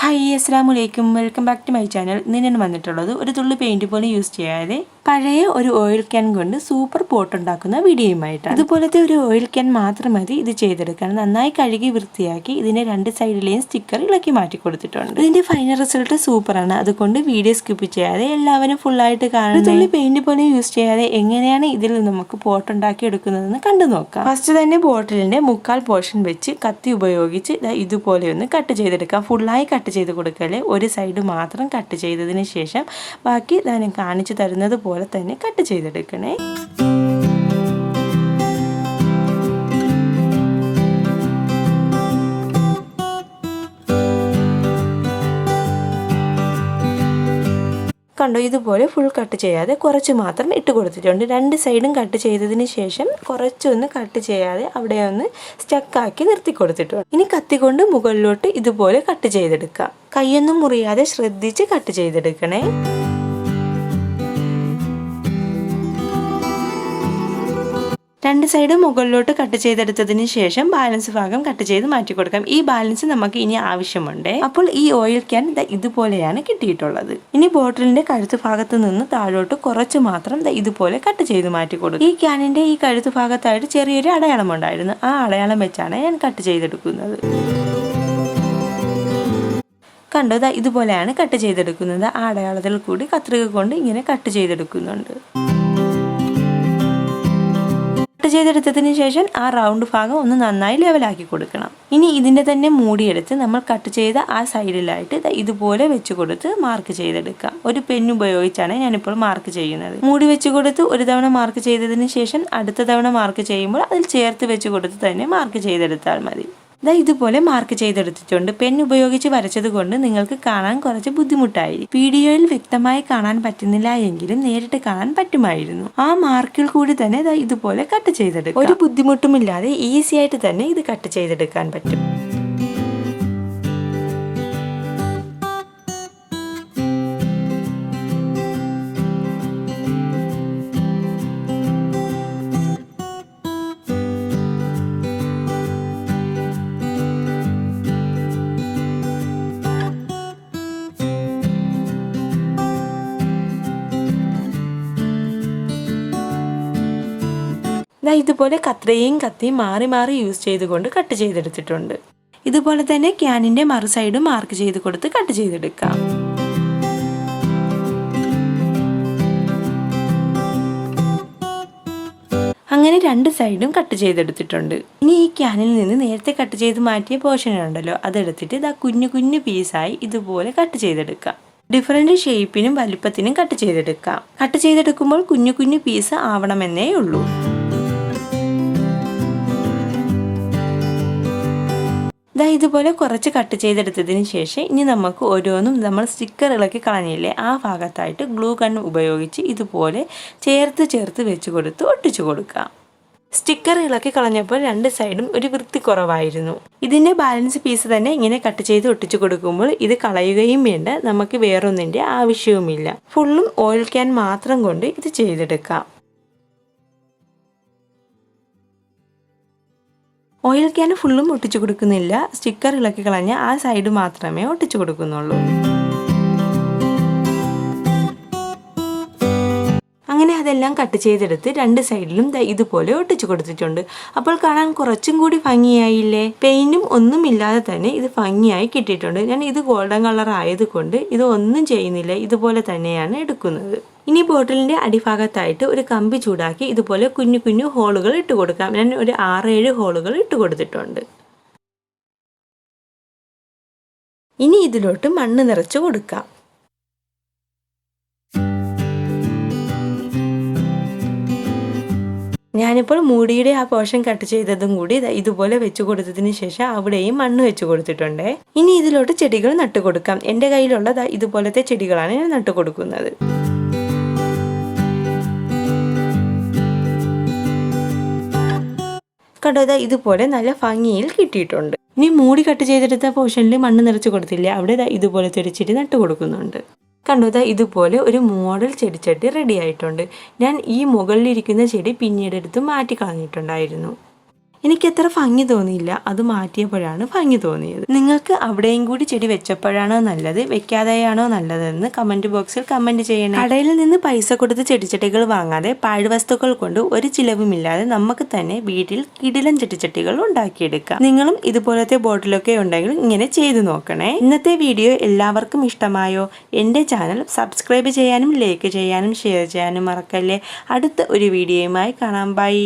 Hi അസ്സാം വലൈക്കും welcome back to my channel ഇന്ന് ഞാൻ വന്നിട്ടുള്ളത്. ഒരു തുള്ളി പെയിന്റ് പോലും യൂസ് ചെയ്യാതെ പഴയ ഒരു ഓയിൽ ക്യാൻ കൊണ്ട് സൂപ്പർ പോട്ട് ഉണ്ടാക്കുന്ന വീഡിയോയുമായിട്ടാണ്. ഇതുപോലത്തെ ഒരു ഓയിൽ ക്യാൻ മാത്രം മതി ഇത് ചെയ്തെടുക്കാൻ. നന്നായി കഴുകി വൃത്തിയാക്കി ഇതിന്റെ രണ്ട് സൈഡിലെയും സ്റ്റിക്കർ ഇളക്കി മാറ്റി കൊടുത്തിട്ടുണ്ട്. ഇതിന്റെ ഫൈനൽ റിസൾട്ട് സൂപ്പറാണ് അതുകൊണ്ട് വീഡിയോ സ്കിപ്പ് ചെയ്യാതെ എല്ലാവരും ഫുള്ളായിട്ട് കാണും തുള്ളി പെയിന്റ് പോലും യൂസ് ചെയ്യാതെ എങ്ങനെയാണ് ഇതിൽ നമുക്ക് പോട്ട് ഉണ്ടാക്കി എടുക്കുന്നതെന്ന് കണ്ടു നോക്കാം. ഫസ്റ്റ് തന്നെ ബോട്ടിലിന്റെ മുക്കാൽ പോർഷൻ വെച്ച് കത്തി ഉപയോഗിച്ച് ഇതുപോലെ ഒന്ന് കട്ട് ചെയ്തെടുക്കാം. ഫുള്ളായി കട്ട് ചെയ്ത് കൊടുക്കൽ ഒരു സൈഡ് മാത്രം കട്ട് ചെയ്തതിന് ശേഷം ബാക്കി ഞാൻ കാണിച്ചു തരുന്നത് പോലെ തന്നെ കട്ട് ചെയ്തെടുക്കണേ. കണ്ടോ ഇതുപോലെ ഫുൾ കട്ട് ചെയ്യാതെ കുറച്ച് മാത്രം ഇട്ട് കൊടുത്തിട്ടുണ്ട്. രണ്ട് സൈഡും കട്ട് ചെയ്തതിന് ശേഷം കുറച്ചൊന്ന് കട്ട് ചെയ്യാതെ അവിടെ ഒന്ന് സ്റ്റക്കാക്കി നിർത്തി കൊടുത്തിട്ടുണ്ട്. ഇനി കത്തി കൊണ്ട് മുകളിലോട്ട് ഇതുപോലെ കട്ട് ചെയ്തെടുക്കാം. കൈയൊന്നും മുറിയാതെ ശ്രദ്ധിച്ച് കട്ട് ചെയ്തെടുക്കണേ. രണ്ട് സൈഡ് മുകളിലോട്ട് കട്ട് ചെയ്തെടുത്തതിന് ശേഷം ബാലൻസ് ഭാഗം കട്ട് ചെയ്ത് മാറ്റി കൊടുക്കാം. ഈ ബാലൻസ് നമുക്ക് ഇനി ആവശ്യമുണ്ട്. അപ്പോൾ ഈ ഓയിൽ ക്യാൻ ഇതുപോലെയാണ് കിട്ടിയിട്ടുള്ളത്. ഇനി ബോട്ടിലിന്റെ കഴുത്ത് ഭാഗത്ത് നിന്ന് താഴോട്ട് കുറച്ച് മാത്രം ഇതുപോലെ കട്ട് ചെയ്ത് മാറ്റി കൊടുക്കും. ഈ ക്യാനിന്റെ ഈ കഴുത്ത് ഭാഗത്തായിട്ട് ചെറിയൊരു അടയാളം ഉണ്ടായിരുന്നു. ആ അടയാളം വെച്ചാണ് ഞാൻ കട്ട് ചെയ്തെടുക്കുന്നത്. കണ്ടോ? ഇതുപോലെയാണ് കട്ട് ചെയ്തെടുക്കുന്നത്. ആ അടയാളത്തിൽ കൂടി കത്രിക കൊണ്ട് ഇങ്ങനെ കട്ട് ചെയ്തെടുക്കുന്നുണ്ട്. കട്ട് ചെയ്തെടുത്തതിന് ശേഷം ആ റൗണ്ട് ഭാഗം ഒന്ന് നന്നായി ലെവലാക്കി കൊടുക്കണം. ഇനി ഇതിന്റെ തന്നെ മൂടിയെടുത്ത് നമ്മൾ കട്ട് ചെയ്ത ആ സൈഡിലായിട്ട് ഇതുപോലെ വെച്ച് കൊടുത്ത് മാർക്ക് ചെയ്തെടുക്കാം ഒരു പെൻ ഉപയോഗിച്ചാണ് ഞാനിപ്പോൾ മാർക്ക് ചെയ്യുന്നത്. മൂടി വെച്ച് കൊടുത്ത് ഒരു തവണ മാർക്ക് ചെയ്തതിന് ശേഷം അടുത്ത തവണ മാർക്ക് ചെയ്യുമ്പോൾ അതിൽ ചേർത്ത് വെച്ച് കൊടുത്ത് തന്നെ മാർക്ക് ചെയ്തെടുത്താൽ മതി. ദാ ഇതുപോലെ മാർക്ക് ചെയ്തെടുത്തിട്ടുണ്ട്. പെൻ ഉപയോഗിച്ച് വരച്ചത് കൊണ്ട് നിങ്ങൾക്ക് കാണാൻ കുറച്ച് ബുദ്ധിമുട്ടായി. വീഡിയോയിൽ വ്യക്തമായി കാണാൻ പറ്റുന്നില്ല എങ്കിലും നേരിട്ട് കാണാൻ പറ്റുമായിരുന്നു. ആ മാർക്കിൽ കൂടി തന്നെ ദാ ഇതുപോലെ കട്ട് ചെയ്തെടുക്കും. ഒരു ബുദ്ധിമുട്ടുമില്ലാതെ ഈസി ആയിട്ട് തന്നെ ഇത് കട്ട് ചെയ്തെടുക്കാൻ പറ്റും. ദാ ഇതുപോലെ കത്രയും കത്തിയും മാറി മാറി യൂസ് ചെയ്തുകൊണ്ട് കട്ട് ചെയ്തെടുത്തിട്ടുണ്ട്. ഇതുപോലെ തന്നെ ക്യാനിന്റെ മറു സൈഡും മാർക്ക് ചെയ്ത് കൊടുത്ത് കട്ട് ചെയ്തെടുക്കാം. അങ്ങനെ രണ്ട് സൈഡും കട്ട് ചെയ്തെടുത്തിട്ടുണ്ട്. ഇനി ഈ ക്യാനിൽ നിന്ന് നേരത്തെ കട്ട് ചെയ്ത് മാറ്റിയ പോർഷൻ ഉണ്ടല്ലോ അതെടുത്തിട്ട് ഇതാ കുഞ്ഞു കുഞ്ഞു പീസായി ഇതുപോലെ കട്ട് ചെയ്തെടുക്കാം. ഡിഫറെന്റ് ഷേപ്പിനും വലുപ്പത്തിനും കട്ട് ചെയ്തെടുക്കാം. കട്ട് ചെയ്തെടുക്കുമ്പോൾ കുഞ്ഞു കുഞ്ഞു പീസ് ആവണമെന്നേ ഉള്ളൂ. ഇതാ ഇതുപോലെ കുറച്ച് കട്ട് ചെയ്തെടുത്തതിന് ശേഷം ഇനി നമുക്ക് ഓരോന്നും നമ്മൾ സ്റ്റിക്കർ ഇളക്കി കളഞ്ഞില്ലേ ആ ഭാഗത്തായിട്ട് ഗ്ലൂ ഗൺ ഉപയോഗിച്ച് ഇതുപോലെ ചേർത്ത് ചേർത്ത് വെച്ച് കൊടുത്ത് ഒട്ടിച്ചു കൊടുക്കാം. സ്റ്റിക്കർ ഇളക്കി കളഞ്ഞപ്പോൾ രണ്ട് സൈഡും ഒരു വൃത്തി കുറവായിരുന്നു. ഇതിന്റെ ബാലൻസ് പീസ് തന്നെ ഇങ്ങനെ കട്ട് ചെയ്ത് ഒട്ടിച്ചു കൊടുക്കുമ്പോൾ ഇത് കളയുകയും വേണ്ട നമുക്ക് വേറൊന്നിന്റെ ആവശ്യവുമില്ല. ഫുള്ളും ഓയിൽ ക്യാൻ മാത്രം കൊണ്ട് ഇത് ചെയ്തെടുക്കാം. ഓയിൽ ക്യാൻ ഫുള്ളും ഒട്ടിച്ചു കൊടുക്കുന്നില്ല സ്റ്റിക്കർ ഇളക്കി കളഞ്ഞ് ആ സൈഡ് മാത്രമേ ഒട്ടിച്ചു കൊടുക്കുന്നുള്ളൂ അങ്ങനെ അതെല്ലാം കട്ട് ചെയ്തെടുത്ത് രണ്ട് സൈഡിലും ഇതുപോലെ ഒട്ടിച്ചു കൊടുത്തിട്ടുണ്ട് അപ്പോൾ കാണാൻ കുറച്ചും കൂടി ഭംഗിയായില്ലേ ഒന്നും ഇല്ലാതെ തന്നെ ഇത് ഭംഗിയായി കിട്ടിയിട്ടുണ്ട് ഞാൻ ഇത് ഗോൾഡൻ കളർ ആയതുകൊണ്ട് ഇത് ഒന്നും ചെയ്യുന്നില്ല ഇതുപോലെ തന്നെയാണ് എടുക്കുന്നത് ഇനി ബോട്ടിലിന്റെ അടിഭാഗത്തായിട്ട് ഒരു കമ്പി ചൂടാക്കി ഇതുപോലെ കുഞ്ഞു കുഞ്ഞു ഹോളുകൾ ഇട്ട് കൊടുക്കാം. ഞാൻ ഒരു ആറേഴ് ഹോളുകൾ ഇട്ട് കൊടുത്തിട്ടുണ്ട്. ഇനി ഇതിലോട്ട് മണ്ണ് നിറച്ച് കൊടുക്കാം. ഞാനിപ്പോൾ മൂടിയുടെ ആ പോർഷൻ കട്ട് ചെയ്തതും കൂടി ഇതുപോലെ വെച്ചു കൊടുത്തതിന് ശേഷം അവിടെയും മണ്ണ് വെച്ചു കൊടുത്തിട്ടുണ്ട്. ഇനി ഇതിലോട്ട് ചെടികൾ നട്ടു കൊടുക്കാം എന്റെ കയ്യിലുള്ള ദാ ഇതുപോലത്തെ ചെടികളാണ് ഞാൻ നട്ടു കൊടുക്കുന്നത് കണ്ടോ ദാ ഇതുപോലെ നല്ല ഭംഗിയിൽ കിട്ടിയിട്ടുണ്ട്. ഇനി മൂടി കട്ട് ചെയ്തെടുത്ത പോർഷനിൽ മണ്ണ് നിറച്ച് കൊടുത്തില്ലേ. അവിടെ ദാ ഇതുപോലത്തെ ഒരു നട്ടു കൊടുക്കുന്നുണ്ട്. കണ്ടോ ദാ ഇതുപോലെ ഒരു മോഡൽ ചെടിച്ചട്ടി റെഡി ആയിട്ടുണ്ട്. ഞാൻ ഈ മുകളിലിരിക്കുന്ന ചെടി പിന്നീട് എടുത്ത് മാറ്റി കളഞ്ഞിട്ടുണ്ടായിരുന്നു എനിക്ക് അത്ര ഭംഗി തോന്നിയില്ല. അത് മാറ്റിയപ്പോഴാണ് ഭംഗി തോന്നിയത്. നിങ്ങൾക്ക് അവിടെയും കൂടി ചെടി വെച്ചപ്പോഴാണോ നല്ലത്? വെക്കാതെയാണോ നല്ലതെന്ന് കമന്റ് ബോക്സിൽ കമന്റ് ചെയ്യണം. കടയിൽ നിന്ന് പൈസ കൊടുത്ത് ചെടിച്ചട്ടികൾ വാങ്ങാതെ പാഴ്വസ്തുക്കൾ കൊണ്ട് ഒരു ചിലവുമില്ലാതെ നമുക്ക് തന്നെ വീട്ടിൽ കിടിലൻ ചെടിച്ചട്ടികൾ ഉണ്ടാക്കിയെടുക്കാം. നിങ്ങളും ഇതുപോലത്തെ ബോട്ടിലൊക്കെ ഉണ്ടെങ്കിൽ ഇങ്ങനെ ചെയ്തു നോക്കണേ. ഇന്നത്തെ വീഡിയോ എല്ലാവർക്കും ഇഷ്ടമായോ? എന്റെ ചാനൽ സബ്സ്ക്രൈബ് ചെയ്യാനും ലൈക്ക് ചെയ്യാനും ഷെയർ ചെയ്യാനും മറക്കല്ലേ? അടുത്ത ഒരു വീഡിയോയുമായി കാണാം. ബൈ